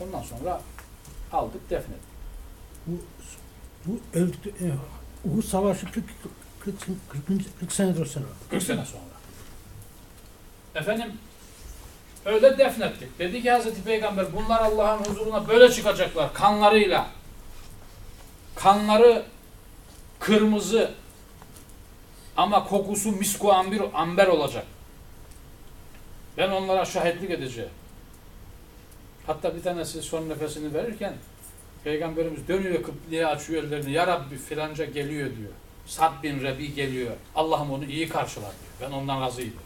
Ondan sonra aldık defnettik. Bu, bu öldük, e, Uhud Savaşı 40, 40, 40, 40 senedir sonra. 40 sene sonra. Efendim öyle defnettik. Dedi ki Hazreti Peygamber bunlar Allah'ın huzuruna böyle çıkacaklar kanlarıyla. Kanları kırmızı ama kokusu misku amber, amber olacak. Ben onlara şahitlik edeceğim. Hatta bir tanesi son nefesini verirken Peygamberimiz dönüyor kıbleye açıyor ellerini. Ya Rabbi filanca geliyor diyor. Sad bin Rebi geliyor. Allah'ım onu iyi karşılar diyor. Ben ondan razıydım.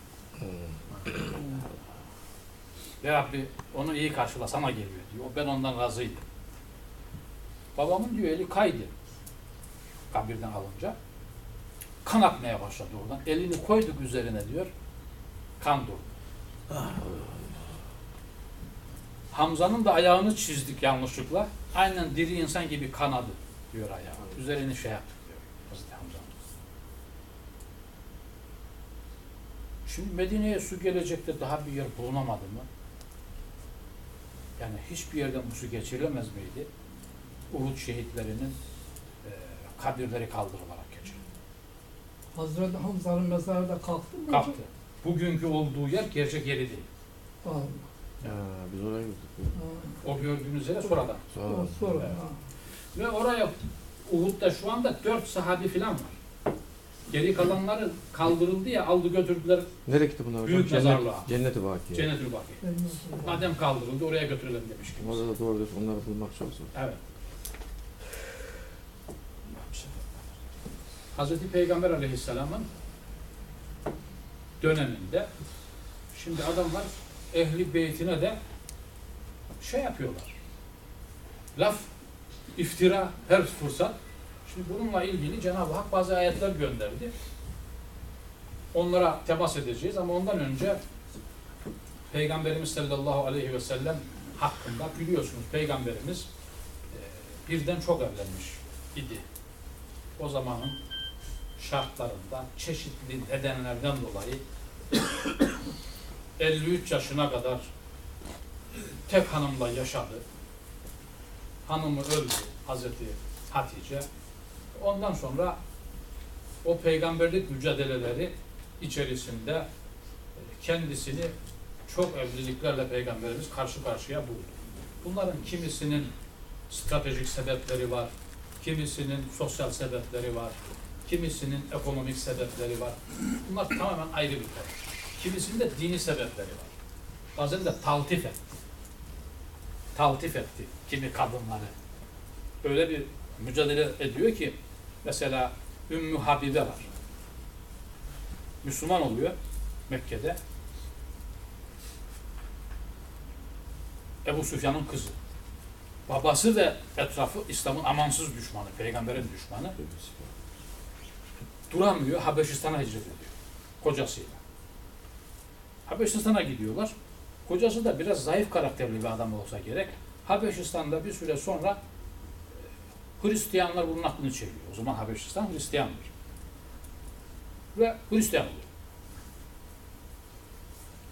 Ya Rabbi onu iyi karşıla sana geliyor diyor. Ben ondan razıydım. Babamın diyor eli kaydı. Kabirden alınca. Kan akmaya başladı oradan. Elini koyduk üzerine diyor. Kan durdu. Hamza'nın da ayağını çizdik yanlışlıkla. Aynen diri insan gibi kanadı diyor ayağı. Üzerini şey yaptık diyor Hazreti Hamza'nın. Şimdi Medine'ye su gelecekte daha bir yer bulunamadı mı? Yani hiçbir yerden bu su geçirilemez miydi? Uhud şehitlerinin e, kabirleri kaldırılarak geçirildi. Hazreti Hamza'nın mezarı da kalktı mı? Kalktı. Bugünkü olduğu yer gerçek yeri değil. Vallahi. Ya biz oraya gittik. O gördüğünüz yere sonradan. Sonra. o Sonra. Evet. Ve oraya Uhud'da şu anda dört sahabi falan var. Geri kalanları kaldırıldı ya aldı götürdüler Nereye gitti bunlar hocam? Büyük Cennet, mezarlığa. Cenneti Bakiye. Cennet-ül Baki. Madem kaldırıldı oraya götürelim demiş kimse. Orada da doğru diyorsun. Onları bulmak çok zor. Evet. Hazreti Peygamber Aleyhisselam'ın döneminde şimdi adamlar ehli beytine de şey yapıyorlar. Laf, iftira her fırsat. Şimdi bununla ilgili Cenab-ı Hak bazı ayetler gönderdi. Onlara temas edeceğiz ama ondan önce Peygamberimiz sallallahu aleyhi ve sellem hakkında biliyorsunuz Peygamberimiz e, birden çok evlenmiş idi. O zamanın şartlarından, çeşitli nedenlerden dolayı 53 yaşına kadar tek hanımla yaşadı. Hanımı öldü Hazreti Hatice. Ondan sonra o peygamberlik mücadeleleri içerisinde e, kendisini çok evliliklerle peygamberimiz karşı karşıya buldu. Bunların kimisinin stratejik sebepleri var, kimisinin sosyal sebepleri var, kimisinin ekonomik sebepleri var. Bunlar tamamen ayrı bir konu. Kimisinin de dini sebepleri var. Bazen de taltif etti. Taltif etti kimi kadınları. Öyle bir mücadele ediyor ki mesela Ümmü Habibe var. Müslüman oluyor Mekke'de. Ebu Süfyan'ın kızı. Babası ve etrafı İslam'ın amansız düşmanı, peygamberin düşmanı. Duramıyor, Habeşistan'a hicret ediyor. Kocasıyla. Habeşistan'a gidiyorlar. Kocası da biraz zayıf karakterli bir adam olsa gerek. Habeşistan'da bir süre sonra e, Hristiyanlar bunun aklını çeliyor. O zaman Habeşistan Hristiyandır. Ve Hristiyan oluyor.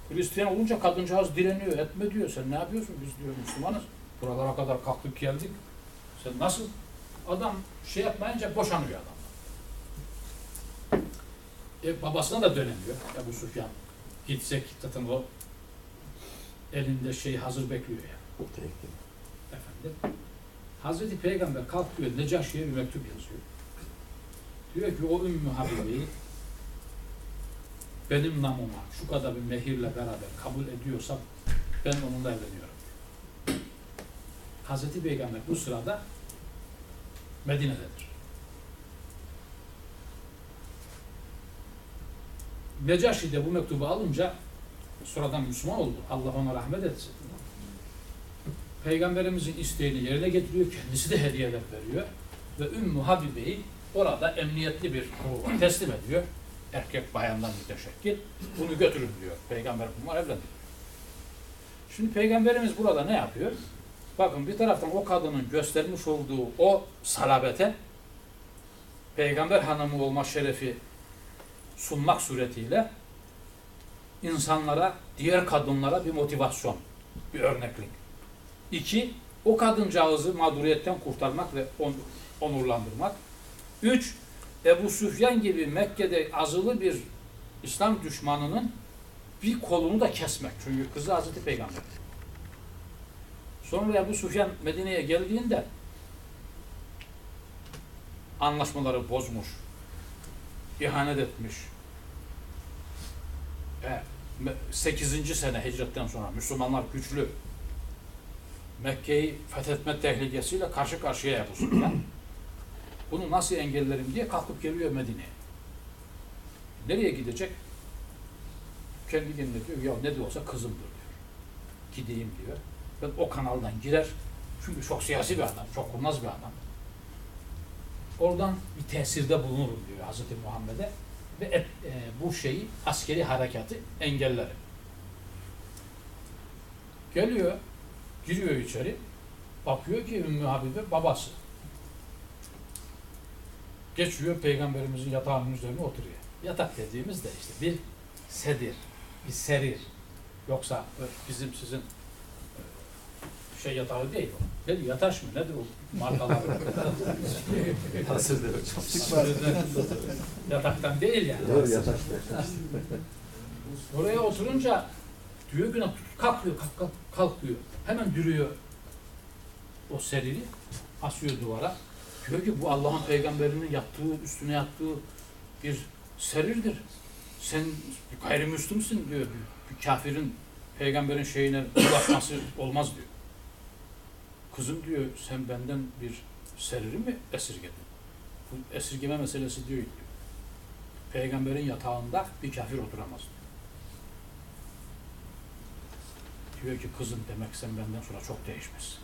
Hristiyan olunca kadıncağız direniyor, etme diyor. Sen ne yapıyorsun? Biz diyor Müslümanız. Buralara kadar kalktık geldik. Sen nasıl? Adam şey yapmayınca boşanıyor adam. E, babasına da dönemiyor Ebu Süfyan. Gitsek zaten o elinde şey hazır bekliyor ya. Efendim. Hazreti Peygamber kalkıyor Necaşi'ye bir mektup yazıyor. Diyor ki o Ümmü Habibe'yi benim namıma şu kadar bir mehirle beraber kabul ediyorsam ben onunla evleniyorum. Hazreti Peygamber bu sırada Medine'dedir. Necaşi de bu mektubu alınca sonradan Müslüman oldu. Allah ona rahmet etsin. Peygamberimizin isteğini yerine getiriyor. Kendisi de hediyeler veriyor. Ve Ümmü Habibe'yi orada emniyetli bir gruba teslim ediyor. Erkek bayandan müteşekkil. Bunu götürün diyor. Peygamber bunlar evlendi. Şimdi Peygamberimiz burada ne yapıyor? Bakın bir taraftan o kadının göstermiş olduğu o salabete peygamber hanımı olma şerefi sunmak suretiyle insanlara, diğer kadınlara bir motivasyon, bir örneklik. İki, o kadıncağızı mağduriyetten kurtarmak ve on, onurlandırmak. Üç, Ebu Süfyan gibi Mekke'de azılı bir İslam düşmanının bir kolunu da kesmek. Çünkü kızı Hazreti Peygamber. Sonra Ebu Süfyan Medine'ye geldiğinde anlaşmaları bozmuş, ihanet etmiş. E, 8. sene hicretten sonra Müslümanlar güçlü. Mekke'yi fethetme tehlikesiyle karşı karşıya Süfyan. Bunu nasıl engellerim diye kalkıp geliyor Medine'ye. Nereye gidecek? Kendi kendine diyor ya ne de olsa kızımdır diyor. Gideyim diyor. Ben o kanaldan girer. Çünkü çok siyasi bir adam, çok kurnaz bir adam. Oradan bir tesirde bulunurum diyor Hazreti Muhammed'e ve et- e, bu şeyi askeri harekatı engellerim. Geliyor, giriyor içeri. Bakıyor ki Ümmü Habibe babası. Geçiyor peygamberimizin yatağının üzerine oturuyor. Yatak dediğimiz de işte bir sedir, bir serir. Yoksa bizim sizin e, şey yatağı değil o. Ne diyor, yataş mı? Nedir o markalar? Yataktan değil yani. Doğru yatak. Oraya oturunca diyor ki kalkıyor, kalk, kalk, kalk diyor. Hemen dürüyor o seriri, asıyor duvara. Diyor ki bu Allah'ın peygamberinin yattığı, üstüne yattığı bir serirdir. Sen gayrimüslimsin diyor. Bir kafirin peygamberin şeyine ulaşması olmaz diyor. Kızım diyor sen benden bir seriri mi esirgedin? Bu esirgeme meselesi diyor. Peygamberin yatağında bir kafir oturamaz diyor. Diyor ki kızım demek sen benden sonra çok değişmişsin.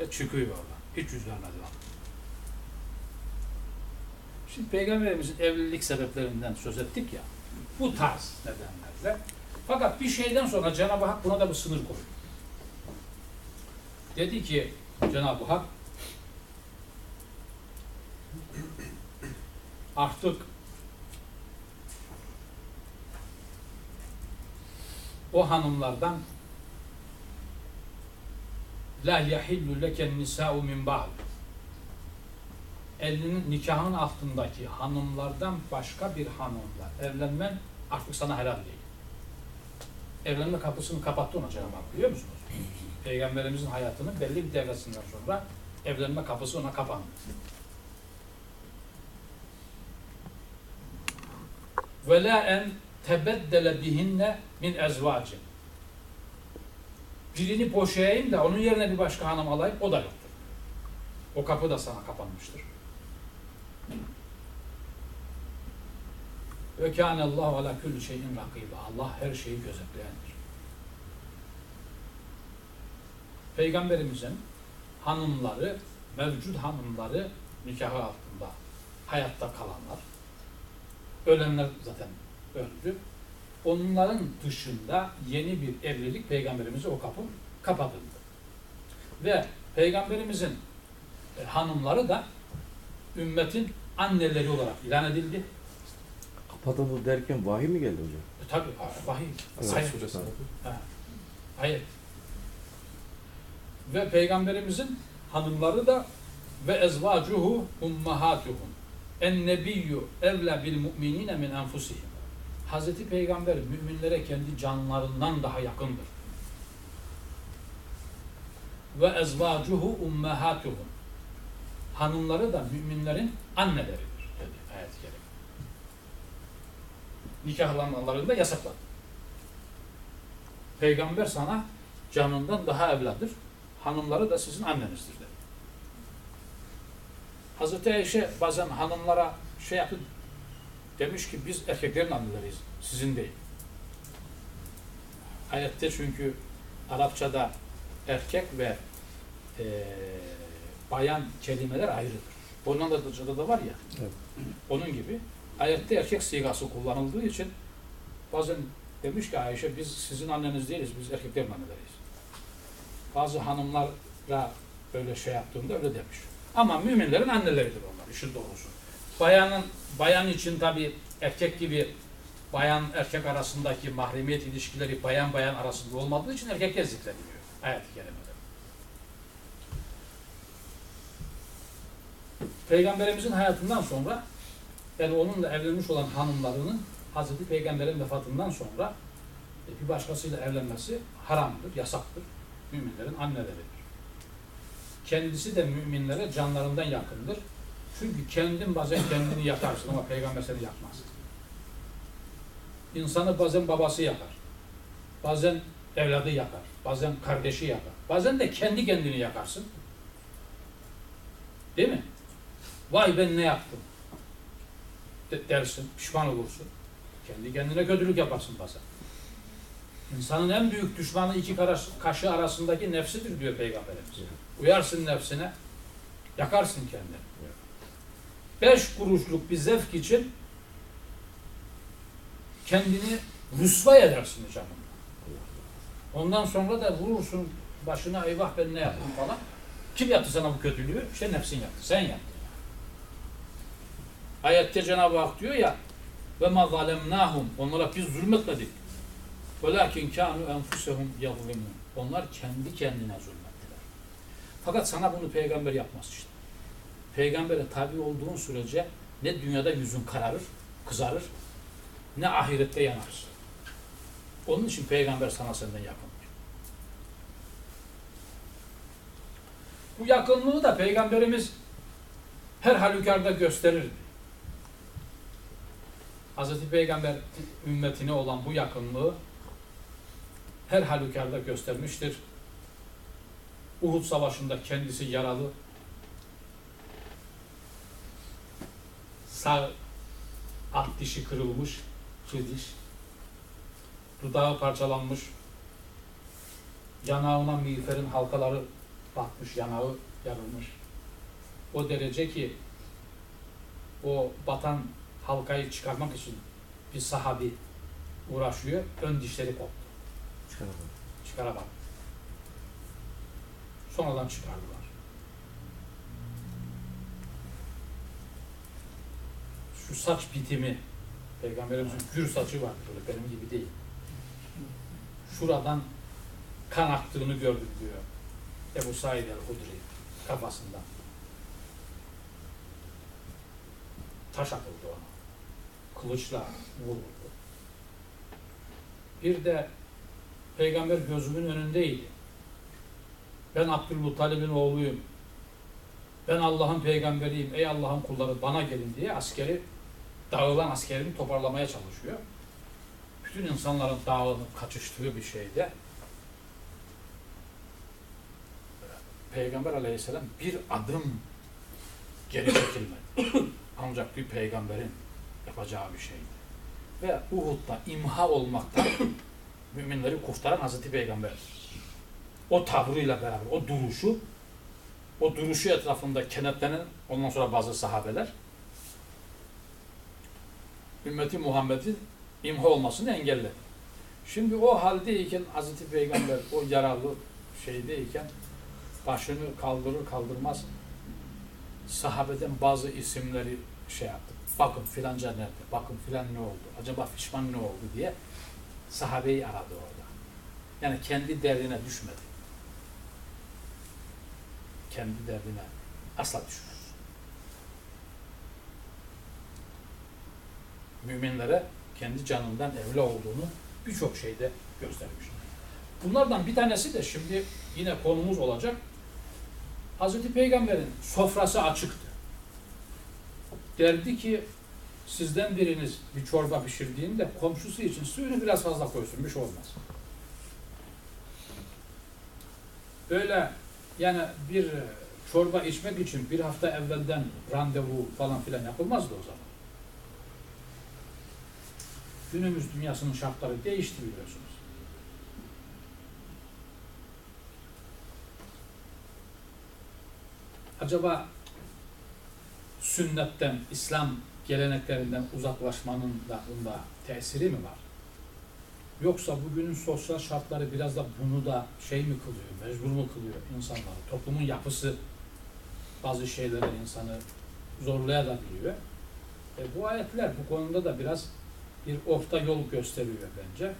Ve çıkıyor oradan. Hiç yüz vermedi. Şimdi Peygamberimizin evlilik sebeplerinden söz ettik ya. Bu tarz nedenlerle. Fakat bir şeyden sonra Cenab-ı Hak buna da bir sınır koydu. Dedi ki Cenab-ı Hak artık o hanımlardan la yahillu leken nisa'u min ba'd elinin nikahın altındaki hanımlardan başka bir hanımla evlenmen artık sana helal değil. Evlenme kapısını kapattı ona Cenab-ı Hak biliyor musunuz? Peygamberimizin hayatının belli bir devresinden sonra evlenme kapısı ona kapandı. Ve la en tebeddele bihinne min ezvacin. Birini boşayayım da onun yerine bir başka hanım alayım o da yoktur. O kapı da sana kapanmıştır. Ve kâne Allahu ala kulli şeyin rakibe. Allah her şeyi gözetleyendir. Peygamberimizin hanımları, mevcut hanımları nikahı altında hayatta kalanlar, ölenler zaten öldü. Onların dışında yeni bir evlilik peygamberimize o kapı kapatıldı. Ve peygamberimizin e, hanımları da ümmetin anneleri olarak ilan edildi. Kapatıldı derken vahiy mi geldi hocam? E, tabii vahiy. Evet. Ayet. Ha, Ayet. Ve peygamberimizin hanımları da ve ezvacuhu ummahatuhum. En nebiyyü evla bil mu'minine min enfusihim. Hazreti Peygamber müminlere kendi canlarından daha yakındır. Ve ezvacuhu ummahatuhum. Hanımları da müminlerin anneleridir dedi ayet-i kerime. Nikahlanmalarını da yasakladı. Peygamber sana canından daha evladır. Hanımları da sizin annenizdir dedi. Hazreti Ayşe bazen hanımlara şey yapıp demiş ki biz erkeklerin anneleriyiz, sizin değil. Ayette çünkü Arapçada erkek ve eee, bayan kelimeler ayrıdır. Hollanda'da da var ya, Evet. onun gibi ayette erkek sigası kullanıldığı için bazen demiş ki Ayşe biz sizin anneniz değiliz, biz erkeklerin anneleriyiz. Bazı hanımlara böyle şey yaptığında öyle demiş. Ama müminlerin anneleridir onlar işin doğrusu. Bayanın bayan için tabi erkek gibi bayan erkek arasındaki mahremiyet ilişkileri bayan bayan arasında olmadığı için erkekler zikrediliyor. Ayet-i kerimede. Peygamberimizin hayatından sonra yani onunla evlenmiş olan hanımlarının Hazreti Peygamber'in vefatından sonra e, bir başkasıyla evlenmesi haramdır, yasaktır. Müminlerin anneleridir. Kendisi de müminlere canlarından yakındır. Çünkü kendin bazen kendini yakarsın ama peygamber seni yakmaz. İnsanı bazen babası yakar. Bazen evladı yakar. Bazen kardeşi yakar. Bazen de kendi kendini yakarsın. Değil mi? Vay ben ne yaptım? De- dersin, pişman olursun. Kendi kendine kötülük yaparsın bazen. İnsanın en büyük düşmanı iki kaşı arasındaki nefsidir diyor Peygamberimiz. Uyarsın nefsine, yakarsın kendini. Beş kuruşluk bir zevk için kendini rüsva edersin canım. Ondan sonra da vurursun başına eyvah ben ne yaptım falan. Kim yaptı sana bu kötülüğü? İşte nefsin yaptı. Sen yaptın. Ayette Cenab-ı Hak diyor ya ve ma zalemnahum onlara biz zulmetmedik. Velakin kanu enfusehum yazlimun. Onlar kendi kendine zulmettiler. Fakat sana bunu peygamber yapmaz işte. Peygambere tabi olduğun sürece ne dünyada yüzün kararır, kızarır, ne ahirette yanarsın. Onun için peygamber sana senden yakın. Bu yakınlığı da peygamberimiz her halükarda gösterirdi. Hazreti Peygamber ümmetine olan bu yakınlığı her halükarda göstermiştir. Uhud Savaşı'nda kendisi yaralı. Sağ alt dişi kırılmış, çığ diş. Dudağı parçalanmış. Yanağına miğferin halkaları batmış, yanağı yarılmış. O derece ki o batan halkayı çıkarmak için bir sahabi uğraşıyor. Ön dişleri koptu. Çıkaramadım. Çıkaramadı. Sonradan çıkardılar. Şu saç bitimi, Peygamberimizin gür saçı var böyle benim gibi değil. Şuradan kan aktığını gördük diyor. Ebu Said el-Hudri kafasından. Taş atıldı ona. Kılıçla vuruldu. Bir de Peygamber gözümün önündeydi. Ben Abdülmuttalib'in oğluyum. Ben Allah'ın peygamberiyim. Ey Allah'ın kulları bana gelin diye askeri dağılan askerini toparlamaya çalışıyor. Bütün insanların dağılıp kaçıştığı bir şeyde Peygamber aleyhisselam bir adım geri çekilmedi. Ancak bir peygamberin yapacağı bir şeydi. Ve Uhud'da imha olmaktan müminleri kurtaran Hazreti Peygamber. O tavrıyla beraber, o duruşu, o duruşu etrafında kenetlenen ondan sonra bazı sahabeler ümmeti Muhammed'in imha olmasını engelledi. Şimdi o haldeyken Hazreti Peygamber o yaralı şeydeyken başını kaldırır kaldırmaz sahabeden bazı isimleri şey yaptı. Bakın filanca nerede? Bakın filan ne oldu? Acaba pişman ne oldu diye sahabeyi aradı orada. Yani kendi derdine düşmedi. Kendi derdine asla düşmez. Müminlere kendi canından evli olduğunu birçok şeyde göstermiş. Bunlardan bir tanesi de şimdi yine konumuz olacak. Hazreti Peygamber'in sofrası açıktı. Derdi ki sizden biriniz bir çorba pişirdiğinde komşusu için suyunu biraz fazla koysun, bir şey olmaz. Böyle yani bir e, çorba içmek için bir hafta evvelden randevu falan filan yapılmazdı o zaman. Günümüz dünyasının şartları değişti biliyorsunuz. Acaba sünnetten, İslam geleneklerinden uzaklaşmanın da bunda tesiri mi var? Yoksa bugünün sosyal şartları biraz da bunu da şey mi kılıyor, mecbur mu kılıyor insanları? Toplumun yapısı bazı şeylere insanı zorlayabiliyor. E bu ayetler bu konuda da biraz bir orta yol gösteriyor bence.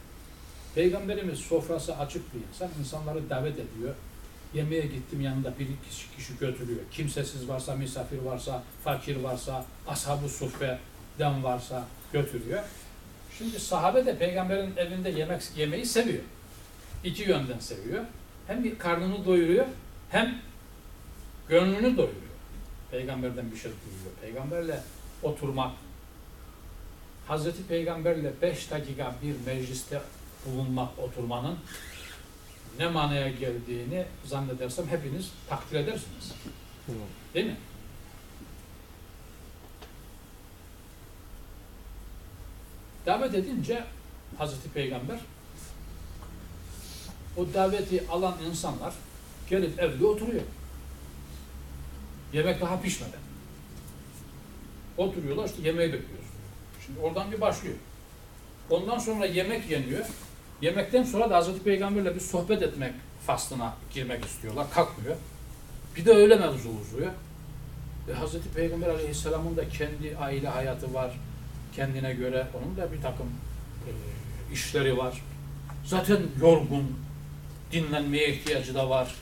Peygamberimiz sofrası açık bir insan. insanları davet ediyor. Yemeğe gittim yanında bir kişi, kişi götürüyor. Kimsesiz varsa, misafir varsa, fakir varsa, ashab-ı suffeden varsa götürüyor. Şimdi sahabe de peygamberin evinde yemek yemeyi seviyor. İki yönden seviyor. Hem karnını doyuruyor hem gönlünü doyuruyor. Peygamberden bir şey duyuyor. Peygamberle oturmak, Hazreti Peygamberle beş dakika bir mecliste bulunmak, oturmanın ne manaya geldiğini zannedersem hepiniz takdir edersiniz. Değil mi? Davet edince Hazreti Peygamber o daveti alan insanlar gelip evde oturuyor. Yemek daha pişmeden. Oturuyorlar işte yemeği bekliyoruz. Şimdi oradan bir başlıyor. Ondan sonra yemek yeniyor. Yemekten sonra da Hazreti Peygamberle bir sohbet etmek faslına girmek istiyorlar. Kalkmıyor. Bir de öyle mevzu uzuyor. E, Hazreti Peygamber Aleyhisselam'ın da kendi aile hayatı var. Kendine göre onun da bir takım e, işleri var. Zaten yorgun, dinlenmeye ihtiyacı da var.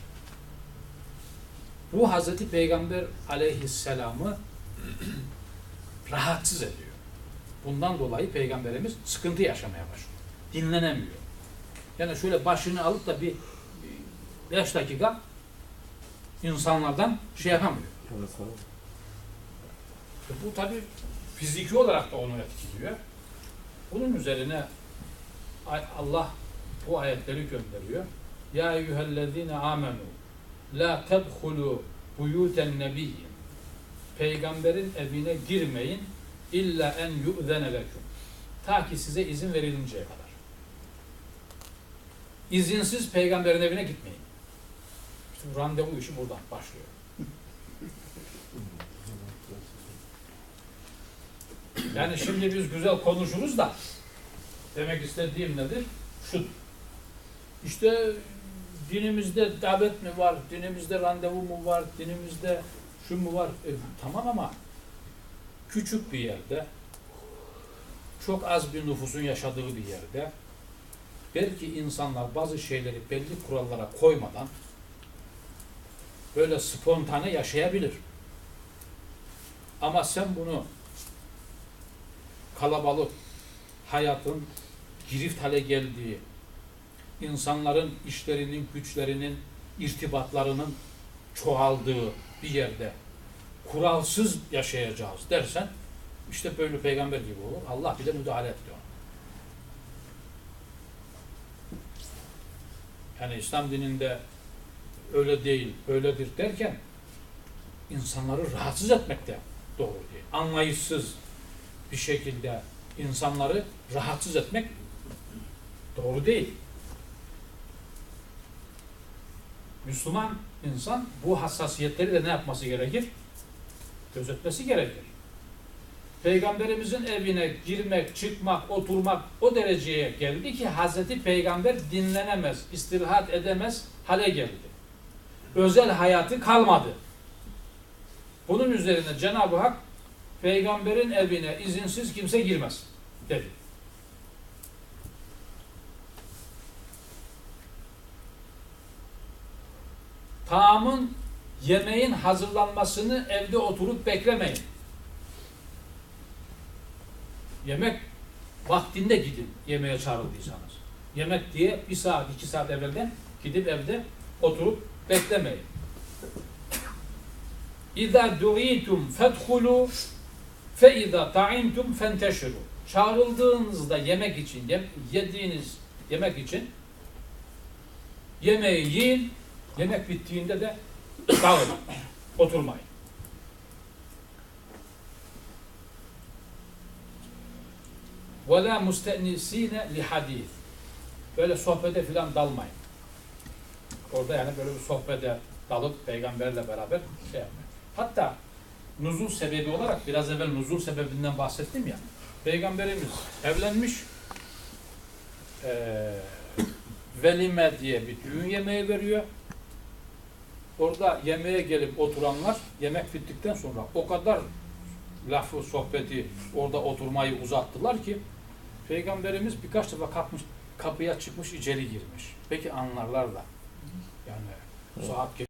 Bu Hazreti Peygamber Aleyhisselam'ı rahatsız ediyor. Bundan dolayı Peygamberimiz sıkıntı yaşamaya başlıyor. Dinlenemiyor. Yani şöyle başını alıp da bir bir beş dakika insanlardan şey yapamıyor. E Bu tabi fiziki olarak da onu etkiliyor. Bunun üzerine Allah bu ayetleri gönderiyor. Ya eyyühellezine amenu la tedhulu buyuten nebiyyin Peygamberin evine girmeyin illa en yu'zene lekum. Ta ki size izin verilinceye kadar. İzinsiz peygamberin evine gitmeyin. İşte bu randevu işi buradan başlıyor. Yani şimdi biz güzel konuşuruz da demek istediğim nedir? Şu işte dinimizde davet mi var, dinimizde randevu mu var, dinimizde şu mu var? E, tamam ama küçük bir yerde çok az bir nüfusun yaşadığı bir yerde belki insanlar bazı şeyleri belli kurallara koymadan böyle spontane yaşayabilir. Ama sen bunu kalabalık hayatın girift hale geldiği, insanların işlerinin, güçlerinin, irtibatlarının çoğaldığı bir yerde kuralsız yaşayacağız dersen işte böyle peygamber gibi olur. Allah bile müdahale etti ona. Yani İslam dininde öyle değil, öyledir derken insanları rahatsız etmek de doğru değil. Anlayışsız bir şekilde insanları rahatsız etmek doğru değil. Müslüman insan bu hassasiyetleri de ne yapması gerekir? Gözetmesi gerekir. Peygamberimizin evine girmek, çıkmak, oturmak o dereceye geldi ki Hazreti Peygamber dinlenemez, istirahat edemez hale geldi. Özel hayatı kalmadı. Bunun üzerine Cenab-ı Hak peygamberin evine izinsiz kimse girmez dedi. Taamın, yemeğin hazırlanmasını evde oturup beklemeyin. Yemek vaktinde gidin yemeğe çağrıldıysanız. Yemek diye bir saat, iki saat evvelden gidip evde oturup beklemeyin. İza du'itum fedhulu fe iza ta'imtum fenteşiru. Çağrıldığınızda yemek için, yediğiniz yemek için yemeği yiyin, yemek bittiğinde de dağılın, oturmayın. Ve la muste'nisine li hadis. Böyle sohbete filan dalmayın. Orada yani böyle bir sohbete dalıp peygamberle beraber şey yapmayın. Hatta nuzul sebebi olarak biraz evvel nuzul sebebinden bahsettim ya. Peygamberimiz evlenmiş. Eee velime diye bir düğün yemeği veriyor. Orada yemeğe gelip oturanlar yemek bittikten sonra o kadar lafı, sohbeti, orada oturmayı uzattılar ki Peygamberimiz birkaç defa kalkmış, kapıya çıkmış içeri girmiş. Peki anlarlar da yani saat